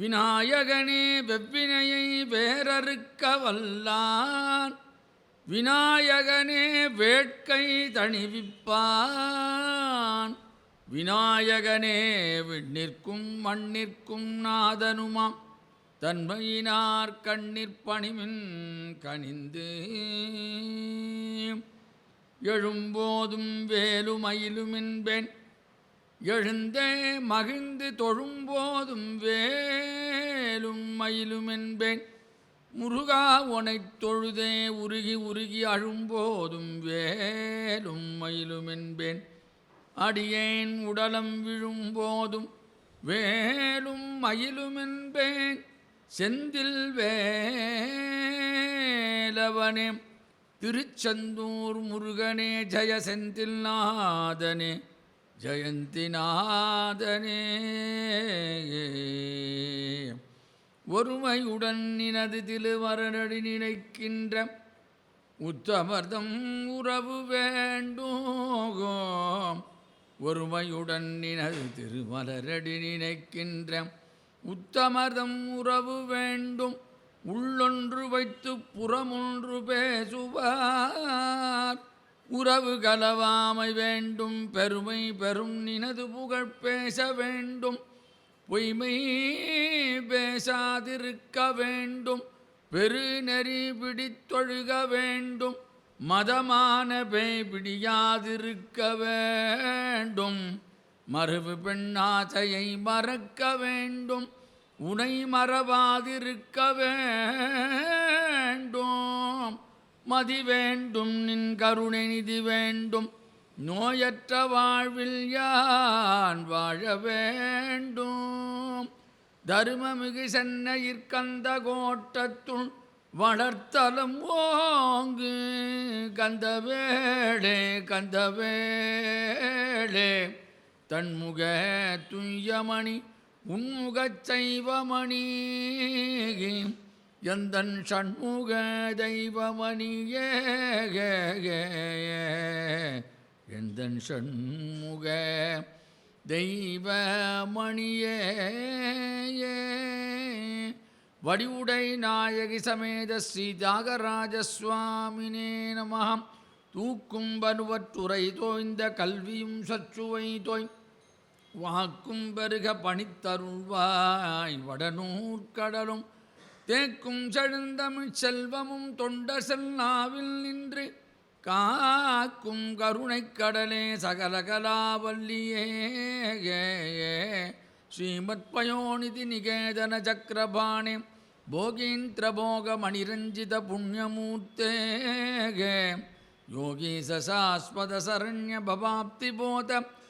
விநாயகனே வெவ்வினையை வேறறுக்க வல்லான் விநாயகனே வேட்கை தணிவிப்பான். விநாயகனே விண்ணிற்கும் மண்ணிற்கும் நாதனுமாம். தன்மையினார் கண்ணிற் பணிமின் கனிந்து. எழும்போதும் வேலுமயிலுமின்பேன். எழுந்தே மகிழ்ந்து தொழும்போதும் வேலும் மயிலும் என்பேன். முருகா உனைத் தொழுதே உருகி உருகி அழும்போதும் வேலும் மயிலும் என்பேன். அடியேன் உடலம் விழும்போதும் வேலும் மயிலும் என்பேன். செந்தில் வேலவனே திருச்செந்தூர் முருகனே ஜெய செந்தில் நாதனே ஜெயந்திநாதனே. ஒருமையுடன் நினது திருவரடி நினைக்கின்ற உத்தமர்தம் உறவு வேண்டும் ஒருமையுடன் நினது திருமலரடி நினைக்கின்ற உத்தமர்தம் உறவு வேண்டும். உள்ளொன்று வைத்து புறமொன்று பேசுவார். உறவு கலவாமை வேண்டும் பெருமை பெரும் நினது புகழ் பேச வேண்டும். பொய்மை பேசாதிருக்க வேண்டும் பெருநெறி பிடித்தொழுக வேண்டும். மதமான பேய் பிடியாதிருக்க வேண்டும். மறுவு பெண்ணாசையை மறக்க வேண்டும். உனை மறவாதிருக்க வேண்டும். மதி வேண்டும் நின் கருணை நிதி வேண்டும். நோயற்ற வாழ்வில் யான் வாழ வேண்டும். தருமமிகு சென்னையிற்கந்த கோட்டத்துள் வளர்த்தலம் ஓங்கு. கந்தவேளே கந்தவேளே தன்முக துய்யமணி உன்முகச் செய்வமணி. எந்தன் சண்முக தெய்வமணியே எந்தன் சண்முக தெய்வமணியே வடிவுடை நாயகி சமேத ஸ்ரீ தியாகராஜசுவாமினே நமகம் தூக்கும் பருவற்றுரை தோய்ந்த கல்வியும் சச்சுவை தோய். வாக்கும் பெருக பணித்தருள்வாய் வடநூற்கடலும் தேக்கும் செழுந்தமிழ் செல்வமும் தொண்ட செல்லாவில் நின்று காக்கும் கருணைக் கடலே சகல ஸ்ரீமத் பயோநிதி நிகேதன சக்கரபாணி போகீந்திர போக மணிரஞ்சித புண்ணியமூர்த்தே யோகீச சாஸ்வத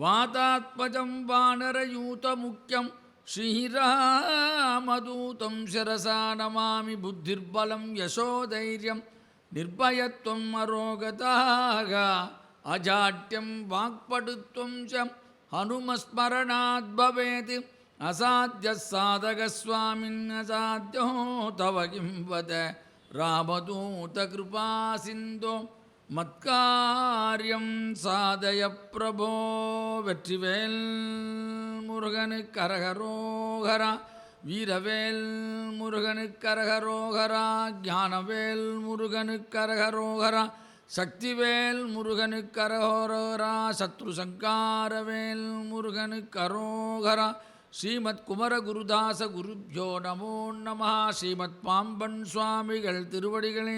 வாதாத்மஜம் வானரயூதமுக்கியம். ஸ்ரீராமதூதம் சிரசா நமாமி புத்திர்பலம் யசோதைரியம். நிர்பயத்துவம் அரோகதாக அஜாட்டியம் வாக்படுத்துவம் சம். ஹனுமஸ்மரணாத் பவேதி. அசாத்திய சாதகஸ்வாமின் அசாத்தியோ தவ கிம் வத. ராமதூத கிருபா சிந்தோம். மத்காரியம் சாதய பிரபோ வெற்றிவேல் முருகனு கரகரோகரா வீரவேல் முருகனு கரகரோகரா ஞானவேல் முருகனு கரகரோகரா சக்திவேல் முருகனு கரகரோகரா சத்ருசங்காரவேல் முருகனு கரோகரா ஸ்ரீமத் குமர குருதாச நமோ நம ஸ்ரீமத் பாம்பன் சுவாமிகள் திருவடிகளே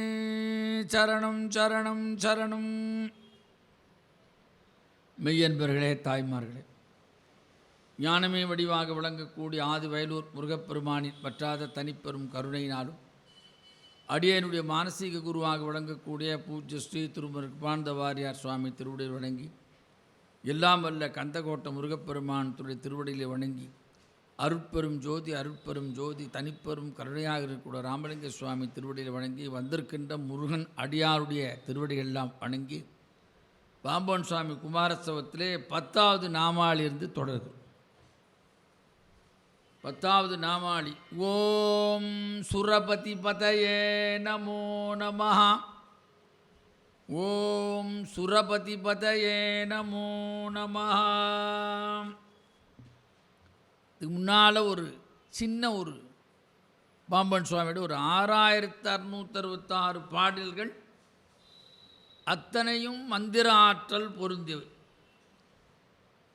சரணம் சரணம் சரணம். மெய்யன்பர்களே தாய்மார்களே ஞானமே வடிவாக விளங்கக்கூடிய ஆதி வயலூர் முருகப்பெருமானின் பற்றாத தனிப்பெரும் கருணையினாலும் அடியனுடைய மானசீக குருவாக விளங்கக்கூடிய பூஜ்ய ஸ்ரீ திருமரு வாரியார் சுவாமி திருவடியில் வணங்கி எல்லாம் வல்ல கந்தகோட்ட முருகப்பெருமான்துடைய திருவடியிலே வணங்கி அருட்பெரும் ஜோதி அருட்பெரும் ஜோதி தனிப்பெரும் கருணையாக இருக்கக்கூடிய ராமலிங்க சுவாமி திருவடியில் வணங்கி வந்திருக்கின்ற முருகன் அடியாருடைய திருவடிகள்லாம் வணங்கி பாம்பன் சுவாமி குமாரசவத்திலே பத்தாவது நாமாலிருந்து தொடருது. பத்தாவது நாமாளி. ஓம் சுரபதி பதயே நமோ நமஹ. ஓம் சுரபதி பதயே நமோ நமஹ. இதுக்கு முன்னால் ஒரு சின்ன ஒரு பாம்பன் சுவாமியோட ஒரு ஆறாயிரத்து அறுநூத்தறுபத்தாறு பாடல்கள் அத்தனையும் மந்திர ஆற்றல் பொருந்தியவை.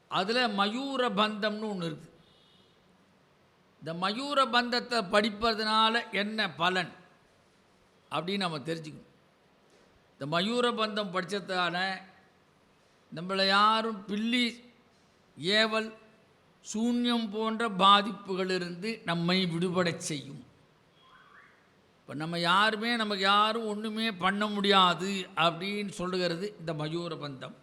அதில் மயூர பந்தம்னு ஒன்று இருக்குது இந்த மயூர பந்தத்தை படிப்பதனால என்ன பலன் அப்படின்னு நம்ம தெரிஞ்சுக்கணும். இந்த மயூர பந்தம் படித்ததால நம்மளை யாரும் பில்லி ஏவல் சூன்யம் போன்ற பாதிப்புகளிலிருந்து நம்மை விடுபடச் செய்யும். இப்போ நம்ம யாருமே நமக்கு யாரும் ஒன்றுமே பண்ண முடியாது அப்படின்னு சொல்லுகிறது இந்த மயூர பந்தம்.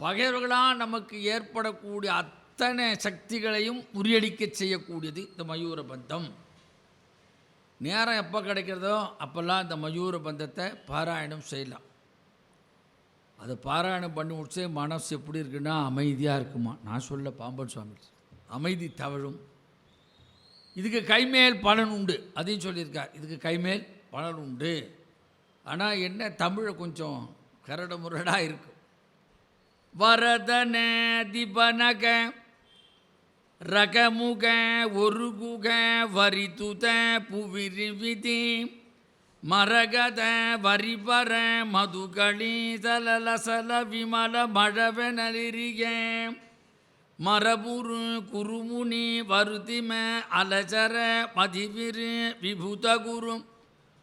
பகைவர்களால் நமக்கு ஏற்படக்கூடிய அத்தனை சக்திகளையும் முறியடிக்க செய்யக்கூடியது இந்த மயூர பந்தம். நேரம் எப்போ கிடைக்கிறதோ அப்போல்லாம் இந்த மயூர பந்தத்தை பாராயணம் செய்யலாம். அதை பாராயணம் பண்ணி முடிச்சே மனசு எப்படி இருக்குன்னா அமைதியாக இருக்குமா? நான் சொல்ல பாம்பன் சுவாமி அமைதி தவழும். இதுக்கு கைமேல் பலன் உண்டு. அதையும் சொல்லியிருக்கார். இதுக்கு கைமேல் பலன் உண்டு. ஆனால் என்ன தமிழை கொஞ்சம் கரட முரடாக இருக்கும் வரதன திபனக ரகமுக ஒருகுக வரிதுத புவிரிவிதி மரகத வரிபர மதுகளி சலலசல விமல மழவெனலிரிய மரபுரு குருமுனி வருதிம அலசர மதிவிரு விபுத குரு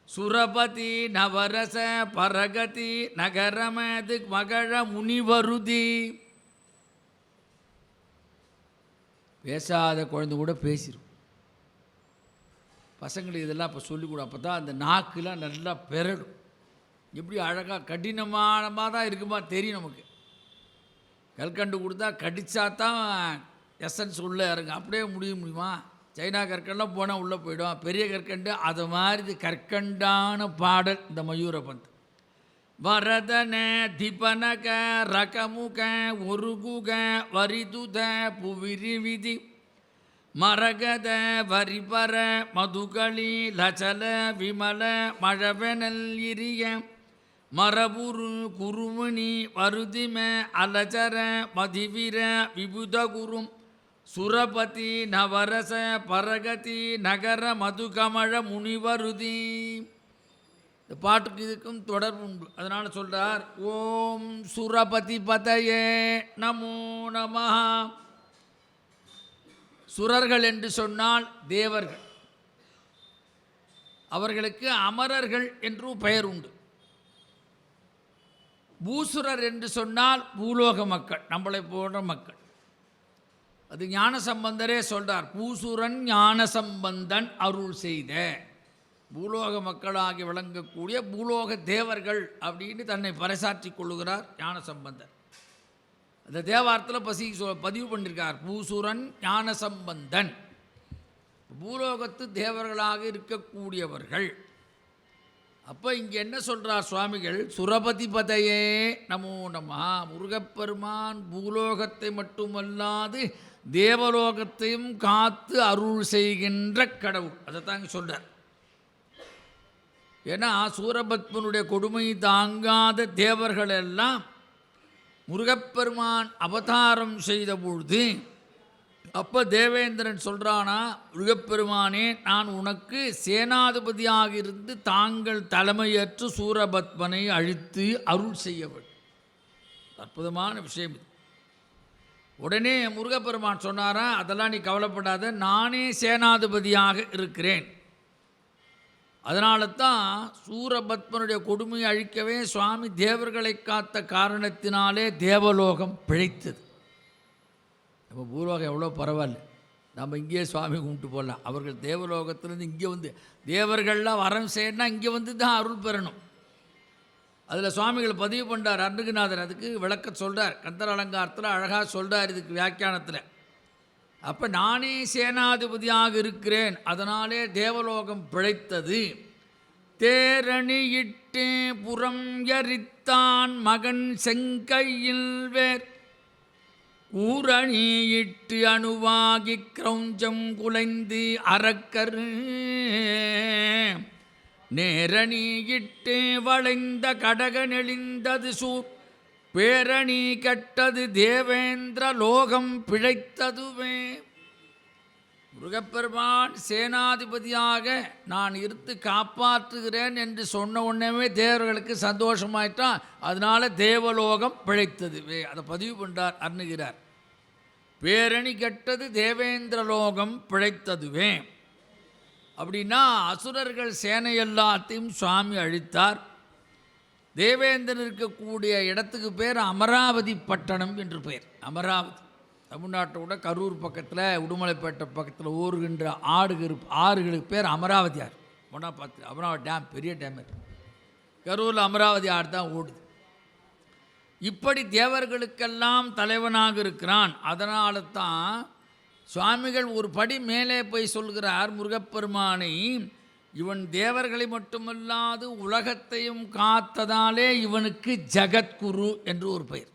சுரபதி நவரச பரகதி நகரமது மகழ முனிவருதி பேசாத குழந்தை கூட பேசிடும் பசங்களுக்கு இதெல்லாம் இப்போ சொல்லிக் கொடு. அப்போ தான் அந்த நாக்குலாம் நல்லா பெறடும் எப்படி அழகாக கடினமானமாக தான் இருக்குமா தெரியும் நமக்கு. கற்கண்டு கொடுத்தா கடித்தா தான் எசன்ஸ் உள்ளே இறங்கும். அப்படியே முடிய முடியுமா? சைனா கற்கண்டெலாம் போனால் உள்ளே போயிடும். பெரிய கற்கண்டு அது மாதிரி கற்கண்டான பாடல் இந்த மயூரபந்த் வரதன திபனக ரகமுக ஒருகுக வரிதுத புவிரி விதி. மரகத வரிபர மதுகளி லச்சல விமல மழவெனல் இரிய மரபுரு குருமணி வருதிம அலச்சர மதிவிர விபுதகுரும் சுரபதி நவரச பரகதி நகர மதுகமழ முனிவருதி. இந்த பாட்டுக்கு இதுக்கும் தொடர்பு உண்டு. அதனால் சொல்கிறார் ஓம் சுரபதி பதயே நமோ நமஹா. சுரர்கள் என்று சொன்னால் தேவர்கள். அவர்களுக்கு அமரர்கள் என்றும் பெயர் உண்டு. பூசுரர் என்று சொன்னால் பூலோக மக்கள் நம்மளை போன்ற மக்கள். அது ஞான சம்பந்தரே சொல்றார் பூசுரன் ஞான சம்பந்தன் அருள் செய்த. பூலோக மக்களாகி விளங்கக்கூடிய பூலோக தேவர்கள் அப்படின்னு தன்னை பறைசாற்றி கொள்ளுகிறார் ஞான சம்பந்தர். அந்த தேவாரத்தில் பசி பதிவு பண்ணியிருக்கார் பூசுரன் ஞான சம்பந்தன் பூலோகத்து தேவர்களாக இருக்கக்கூடியவர்கள். அப்போ இங்கே என்ன சொல்கிறார் சுவாமிகள்? சுரபதி பதையே நமோ நம முருகப்பெருமான் பூலோகத்தை மட்டுமல்லாது தேவலோகத்தையும் காத்து அருள் செய்கின்ற கடவுள். அதை தாங்க சொல்கிறார் ஏன்னா சூரபத்மனுடைய கொடுமை தாங்காத தேவர்கள் எல்லாம் முருகப்பெருமான் அவதாரம் செய்த பொழுது அப்போ தேவேந்திரன் சொல்கிறானா முருகப்பெருமானே நான் உனக்கு சேனாதிபதியாக இருந்து தாங்கள் தலைமையற்று சூரபத்மனை அழித்து அருள் செய்ய வேண்டும். அற்புதமான விஷயம் இது. உடனே முருகப்பெருமான் சொன்னாரா அதெல்லாம் நீ கவலைப்படாத நானே சேனாதிபதியாக இருக்கிறேன். அதனால தான் சூரபத்மனுடைய கொடுமையை அழிக்கவே சுவாமி தேவர்களை காத்த காரணத்தினாலே தேவலோகம் பிழைத்தது. நம்ம பூலோகம் எவ்வளோ பரவாயில்ல. நம்ம இங்கேயே சுவாமி கும்பிட்டு போடலாம் அவர்கள் தேவலோகத்திலேருந்து இங்கே வந்து தேவர்கள்லாம் வரம் செய்யணும்னா இங்கே வந்து தான் அருள் பெறணும். அதில் சுவாமிகள் பதிவு பண்ணுறார் அருணகிநாதர் அதுக்கு விளக்க சொல்கிறார் கந்தர் அலங்காரத்தில் அழகாக சொல்கிறார் இதுக்கு வியாக்கியானத்தில். அப்போ நானே சேனாதிபதியாக இருக்கிறேன். அதனாலே தேவலோகம் பிழைத்தது. தேரணியிட்டு புறம் எரித்தான் மகன் செங்கையில் வேர். ஊரணியிட்டு அணுவாகி கிரௌஞ்சம் குலைந்து அறக்கர் நேரணியிட்டு வளைந்த கடக நெளிந்தது சூர். பேரணி கெட்டது தேவேந்திர லோகம் பிழைத்ததுவே. முருகப்பெருமான் சேனாதிபதியாக நான் இருந்து காப்பாற்றுகிறேன் என்று சொன்ன உடனே தேவர்களுக்கு சந்தோஷமாயிட்டான் அதனால தேவலோகம் பிழைத்ததுவே. அதை பதிவு பண்ணார் அருணுகிறார். பேரணி கெட்டது தேவேந்திர லோகம் பிழைத்ததுவே. அப்படின்னா அசுரர்கள் சேனை எல்லாத்தையும் சுவாமி அழித்தார். தேவேந்திரன் இருக்கக்கூடிய இடத்துக்கு பேர் அமராவதி பட்டணம் என்று பெயர் அமராவதி. தமிழ்நாட்டோட கரூர் பக்கத்தில் உடுமலைப்பேட்டை பக்கத்தில் ஊறுகின்ற ஆடுகிற ஆறுகளுக்கு பேர் அமராவதி ஆறு ஒன்றா பார்த்து அமராவதி டேம் பெரிய டேம் இருக்குது கரூரில் அமராவதி ஆறு தான் ஓடுது. இப்படி தேவர்களுக்கெல்லாம் தலைவனாக இருக்கிறான். அதனால தான் சுவாமிகள் ஒரு படி மேலே போய் சொல்கிறார் முருகப்பெருமானை இவன் தேவர்களை மட்டுமல்லாது உலகத்தையும் காத்ததாலே இவனுக்கு ஜகத்குரு என்று ஒரு பெயர்.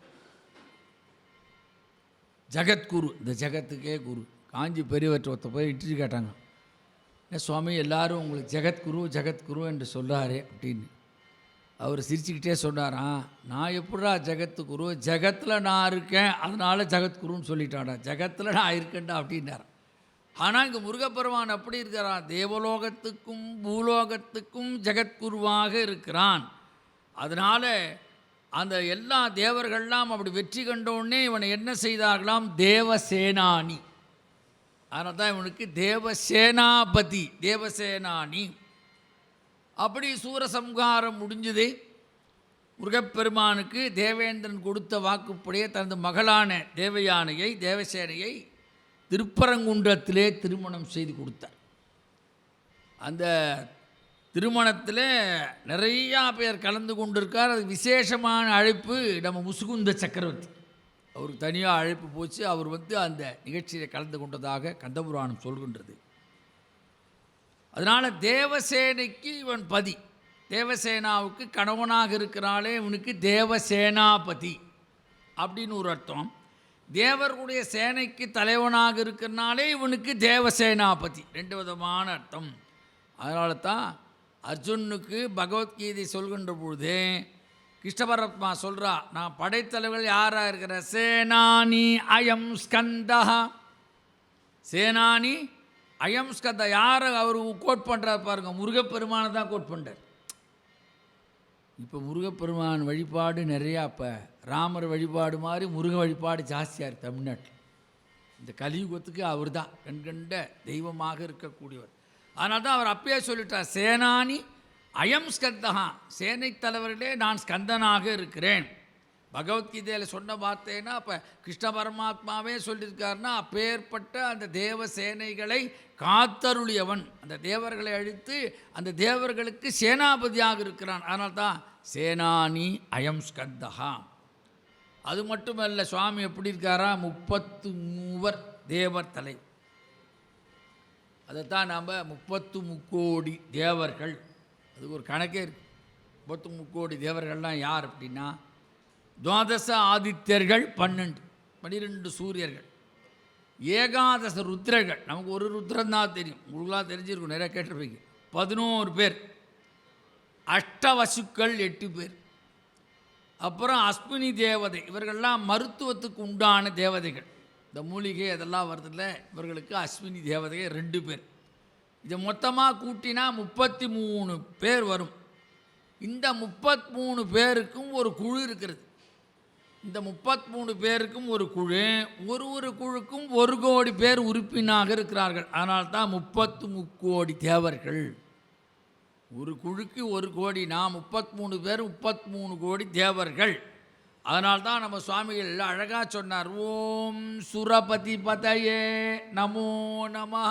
ஜகத்குரு இந்த ஜகத்துக்கே குரு. காஞ்சி பெரியவற்ற ஒருத்த போய் இட்டு கேட்டாங்க. ஏன் சுவாமி எல்லாரும் உங்களுக்கு ஜெகத்குரு ஜெகத்குரு என்று சொல்கிறாரு அப்படின்னு. அவர் சிரிச்சுக்கிட்டே சொன்னாராம் நான் எப்படா ஜெகத்துக்குரு? ஜெகத்தில் நான் இருக்கேன் அதனால் ஜெகத்குருன்னு சொல்லிட்டாடா. ஜெகத்தில் நான் இருக்கேன்டா அப்படின்னாராம் ஆனால் இங்கே முருகப்பெருமான் அப்படி இருக்கிறான். தேவலோகத்துக்கும் பூலோகத்துக்கும் ஜெகத்குருவாக இருக்கிறான். அதனால் அந்த எல்லா தேவர்கள்லாம் அப்படி வெற்றி கண்டோடனே இவனை என்ன செய்தார்களாம்? தேவசேனானி. அதனால் தான் இவனுக்கு தேவசேனாபதி தேவசேனானி. அப்படி சூரசம்ஹாரம் முடிஞ்சது. முருகப்பெருமானுக்கு தேவேந்திரன் கொடுத்த வாக்குப்படியே தனது மகளான தேவயானையை தேவசேனையை திருப்பரங்குன்றத்திலே திருமணம் செய்து கொடுத்தார். அந்த திருமணத்தில் நிறையா பேர் கலந்து கொண்டிருக்கார். அது விசேஷமான அழைப்பு நம்ம முசுகுந்த சக்கரவர்த்தி. அவருக்கு தனியாக அழைப்பு போச்சு. அவர் வந்து அந்த நிகழ்ச்சியில் கலந்து கொண்டதாக கந்தபுராணம் சொல்கின்றது. அதனால் தேவசேனைக்கு இவன் பதி. தேவசேனாவுக்கு கணவனாக இருக்கிறாளே இவனுக்கு தேவசேனாபதி அப்படின்னு ஒரு அர்த்தம். தேவர்களுடைய சேனைக்கு தலைவனாக இருக்கிறனாலே இவனுக்கு தேவசேனாபதி. ரெண்டு விதமான அர்த்தம். அதனால தான் அர்ஜுனுக்கு பகவத்கீதை சொல்கின்ற பொழுது கிருஷ்ணபரத்மா சொல்கிறா நான் படைத்தலைவர்கள் யாராக இருக்கிற? சேனானி அயம் ஸ்கந்தா. சேனானி அயம் ஸ்கந்த. யாரை அவர் கோட் பண்ணுறார் பாருங்க முருகப்பெருமானை தான் கோட் பண்ணுறார் இப்போ முருகப்பெருமான் வழிபாடு நிறையா இப்போ ராமர் வழிபாடு மாதிரி முருக வழிபாடு ஜாஸ்தியாக தமிழ்நாட்டில். இந்த கலியுகத்துக்கு அவர் தான். கண்கண்ட தெய்வமாக இருக்கக்கூடியவர். அதனால் தான் அவர் அப்பயே சொல்லிட்டார் சேனானி அயம் ஸ்கந்தகா சேனை தலைவர்களே நான் ஸ்கந்தனாக இருக்கிறேன். பகவத்கீதையில் சொன்ன வார்த்தைன்னா அப்போ கிருஷ்ண பரமாத்மாவே சொல்லியிருக்காருன்னா அப்பேற்பட்ட அந்த தேவ சேனைகளை காத்தருளியவன். அந்த தேவர்களை அழித்து அந்த தேவர்களுக்கு சேனாபதியாக இருக்கிறான். அதனால் தான் சேனானி அயம் ஸ்கந்தகா அது மட்டுமல்ல சுவாமி எப்படி இருக்காரா? முப்பத்து மூவர் தேவர் தலை. அதைத்தான் நாம் முப்பத்து முக்கோடி தேவர்கள். அது ஒரு கணக்கே இருக்கு. முப்பத்து முக்கோடி தேவர்கள்லாம் யார் அப்படின்னா துவாதச ஆதித்யர்கள் பன்னெண்டு பன்னிரெண்டு சூரியர்கள். ஏகாதச ருத்ரர்கள். நமக்கு ஒரு ருத்ரந்தான் தெரியும். உங்களுக்குலாம் தெரிஞ்சிருக்கும் நிறைய கேட்டிருப்பீங்க. பதினோரு பேர். அஷ்டவசுக்கள் எட்டு பேர். அப்புறம் அஸ்வினி தேவதை. இவர்கள்லாம் மருத்துவத்துக்கு உண்டான தேவதைகள். இந்த மூலிகை அதெல்லாம் வருதுல்ல இவர்களுக்கு அஸ்வினி தேவதை ரெண்டு பேர். இதை மொத்தமாக கூட்டினா முப்பத்தி மூணு பேர் வரும். இந்த முப்பத்தி மூணு பேருக்கும் ஒரு குழு இருக்கிறது. இந்த முப்பத்மூணு பேருக்கும் ஒரு குழு ஒரு ஒரு குழுக்கும் ஒரு கோடி பேர் உறுப்பினாக இருக்கிறார்கள். அதனால் தான் முப்பத்து முக்கோடி தேவர்கள். ஒரு குழுக்கு ஒரு கோடி நான் முப்பத்மூணு பேர் முப்பத்மூணு கோடி தேவர்கள். அதனால் தான் நம்ம சுவாமிகள் அழகாக சொன்னார் ஓம் சுரபதி பதையே நமோ நம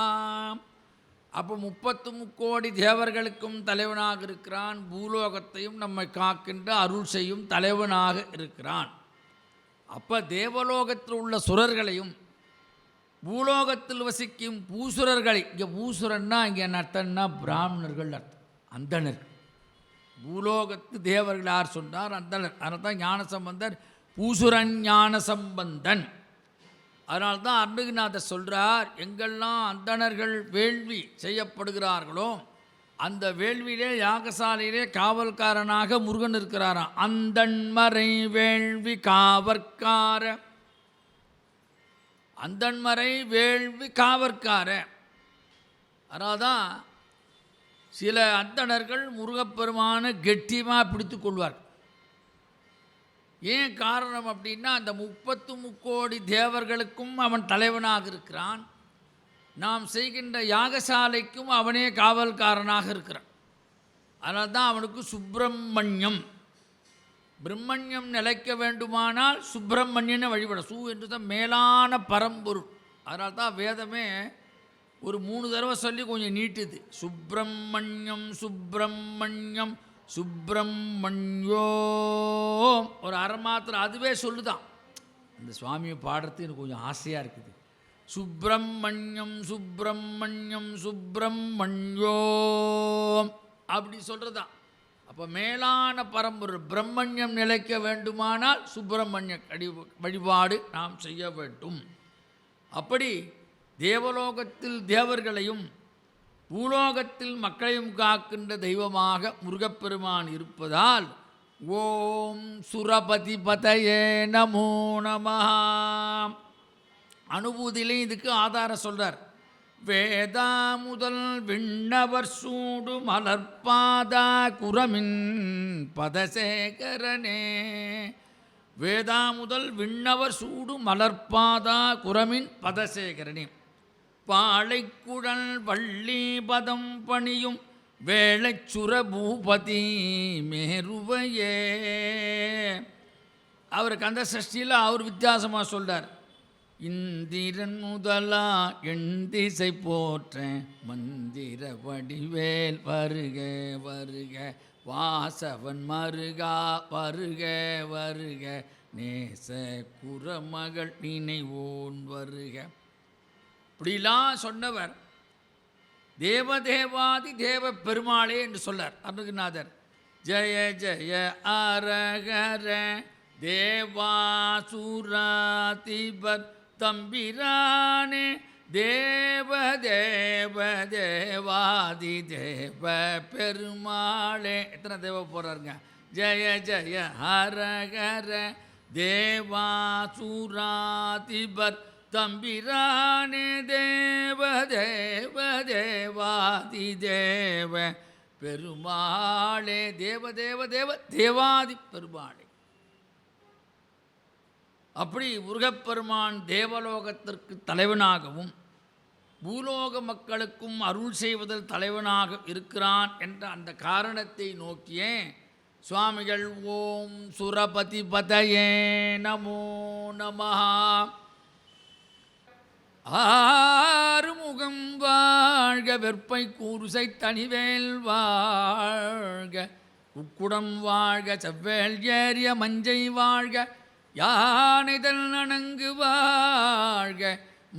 அப்போ முப்பத்து முக்கோடி தேவர்களுக்கும் தலைவனாக இருக்கிறான் பூலோகத்தையும் நம்மை காக்கின்ற அருள் செய்யும் தலைவனாக இருக்கிறான். அப்போ தேவலோகத்தில் உள்ள சுரர்களையும் பூலோகத்தில் வசிக்கும் பூசுரர்களை இங்கே பூசுரன்னா இங்கே என்ன அர்த்தம்னா பிராமணர்கள் அர்த்தம் அந்தணர் பூலோகத்து தேவர்கள் யார் சொன்னார்? அந்தணர் அதனால் தான் ஞான சம்பந்தர் பூசுரன் ஞான சம்பந்தன் அதனால தான் அருணகிரிநாதர் சொல்கிறார் எங்கெல்லாம் அந்தணர்கள் வேள்வி செய்யப்படுகிறார்களோ அந்த வேள்வியிலே யாகசாலையிலே காவல்காரனாக முருகன் இருக்கிறாராம். அந்தன்மறை வேள்வி காவற்கார. அந்தன்மறை வேள்வி காவற்கார. அதனால்தான் சில அந்தணர்கள் முருகப்பெருமான கெட்டியமாக பிடித்து கொள்வார்கள். ஏன் காரணம் அப்படின்னா அந்த முப்பத்து முக்கோடி தேவர்களுக்கும் அவன் தலைவனாக இருக்கிறான். நாம் செய்கின்ற யாகசாலைக்கும் அவனே காவல்காரனாக இருக்கிறான். அதனால் தான் அவனுக்கு சுப்பிரமணியம். பிரம்மண்யம் நிலைக்க வேண்டுமானால் சுப்பிரமணியனை வழிபட. சு என்று தான் மேலான பரம்பொருள். அதனால தான் வேதமே ஒரு மூணு தடவை சொல்லி கொஞ்சம் நீட்டுது. சுப்பிரமணியம் சுப்பிரமணியம் சுப்பிரமணியோம் ஒரு அரை மாத்திரம் அதுவே சொல்லுதான். இந்த சுவாமியை பாடுறது எனக்கு கொஞ்சம் ஆசையாக இருக்குது. சுப்பிரமணியம் சுப்பிரமணியம் சுப்பிரமணியோம் அப்படி சொல்கிறதான் அப்போ மேலான பரம்பொருள் பிரம்மண்யம் நிலைக்க வேண்டுமானால் சுப்பிரமணிய கடி வழிபாடு நாம் செய்ய வேண்டும். அப்படி தேவலோகத்தில் தேவர்களையும் பூலோகத்தில் மக்களையும் காக்கின்ற தெய்வமாக முருகப்பெருமான் இருப்பதால் ஓம் சுரபதி பதயே நமோ நமஹ. அனுபூதியிலையும் இதுக்கு ஆதாரம் சொல்கிறார் வேதா முதல் விண்ணவர் சூடு மலர்பாதா குரமின் பதசேகரனே. வேதா முதல் விண்ணவர் சூடு மலர்பாதா குரமின் பதசேகரனே. பாளைக்குழல் வள்ளி பதம் பணியும் வேளச்சுர பூபதி மேருவையே. அவர் கந்த சஷ்டியில் அவர் வித்தியாசமாக சொல்கிறார் இந்திரன் முதலா எந்திசை போற்ற மந்திர வடிவேல் வருக வருக. வாசவன் மருகா வருக வருக. நேச குரமகள் நினைவோன் வருக. இப்படிலாம் சொன்னவர் தேவதேவாதி தேவ பெருமாளே என்று சொல்லார் அருணகிரிநாதர். ஜெய ஜெய அரகர தேவாசுராதிபர் தம்பிரானே தேவ தேவ தேவாதி தேவ பெருமாளே எத்தனை தேவ போகிறாருங்க ஜெய ஜெய ஹரஹர தேவாசுராதிபர் தம்பிரானே தேவ தேவ தேவாதி தேவ பெருமாளே தேவ தேவ தேவ தேவாதி பெருமாளே. அப்படி முருகப்பெருமான் தேவலோகத்திற்கு தலைவனாகவும் பூலோக மக்களுக்கும் அருள் செய்வதில் தலைவனாக இருக்கிறான் என்ற அந்த காரணத்தை நோக்கியே சுவாமிகள் ஓம் சுரபதி பதயே நமோ நமஹா. ஆறுமுகம் வாழ்க வெற்பை கூறுசை தனிவேல் வாழ்க உக்குடம் வாழ்க செவ்வேல் ஏறிய மஞ்சை வாழ்க யானைதல் நனங்கு வாழ்க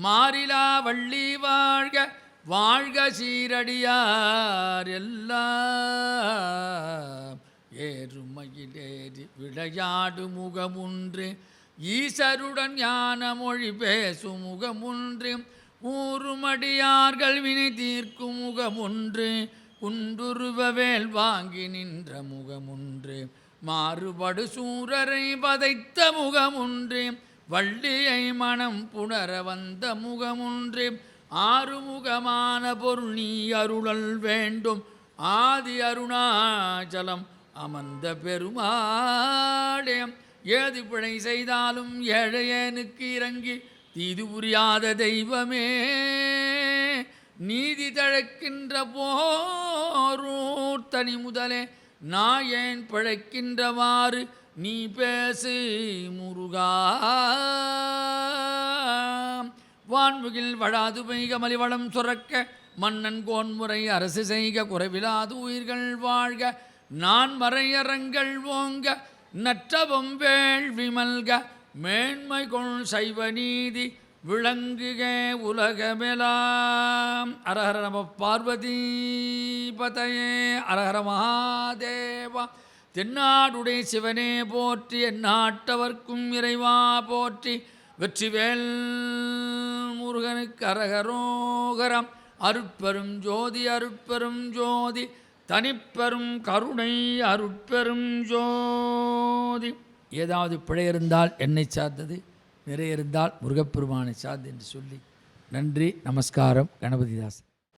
மாறிலா வள்ளி வாழ்க வாழ்க சீரடியார் எல்லாம். ஏறுமையிலேறி விளையாடு முகமுன்று ஈசருடன் ஞான மொழி பேசும் முகமுன்று ஊறுமடியார்கள் வினை தீர்க்கும் முகமுன்று குன்றுருவவேல் வாங்கி நின்ற முகமுன்று. மாறுபடு சூரரை பதைத்த முகமுன்றே வள்ளியை மனம் புணர வந்த முகமுன்றே. ஆறுமுகமான பொருள் நீ அருளல் வேண்டும். ஆதி அருணாச்சலம் அமர்ந்த பெருமாளே. ஏது பிழை செய்தாலும் ஏழையனுக்கு இறங்கி தீது புரியாத தெய்வமே. நீதி தழக்கின்ற போரூர் தனி முதலே நான் ஏன் பிழைக்கின்றவாறு நீ பேசு முருகா. வான்முகில் வழாது பெய்க மலிவளம் சுரக்க மன்னன் கோன்முறை அரசு செய்க குறைவிலாது உயிர்கள் வாழ்க. நான் மறையறங்கள் ஓங்க நற்றவம் வேள்வி மல்க. மேன்மை கொள் சைவ நீதி விளங்குக உலகமெலாம். அரஹர நம பார்வதி பதையே அரஹர மகாதேவா. தென்னாடுடைய சிவனே போற்றி எந்நாட்டவர்க்கும் இறைவா போற்றி. வெற்றிவேல் முருகனுக்கு அரகரோகரம். அருட்பெரும் ஜோதி அருட்பெரும் ஜோதி. தனிப்பெரும் கருணை அருட்பெரும் ஜோதி. ஏதாவது பிழை இருந்தால் என்னை சார்ந்தது? நிறைய இருந்தால் முருகப்பெருமானை சார்ந்து என்று சொல்லி நன்றி நமஸ்காரம் கணபதிதாசன்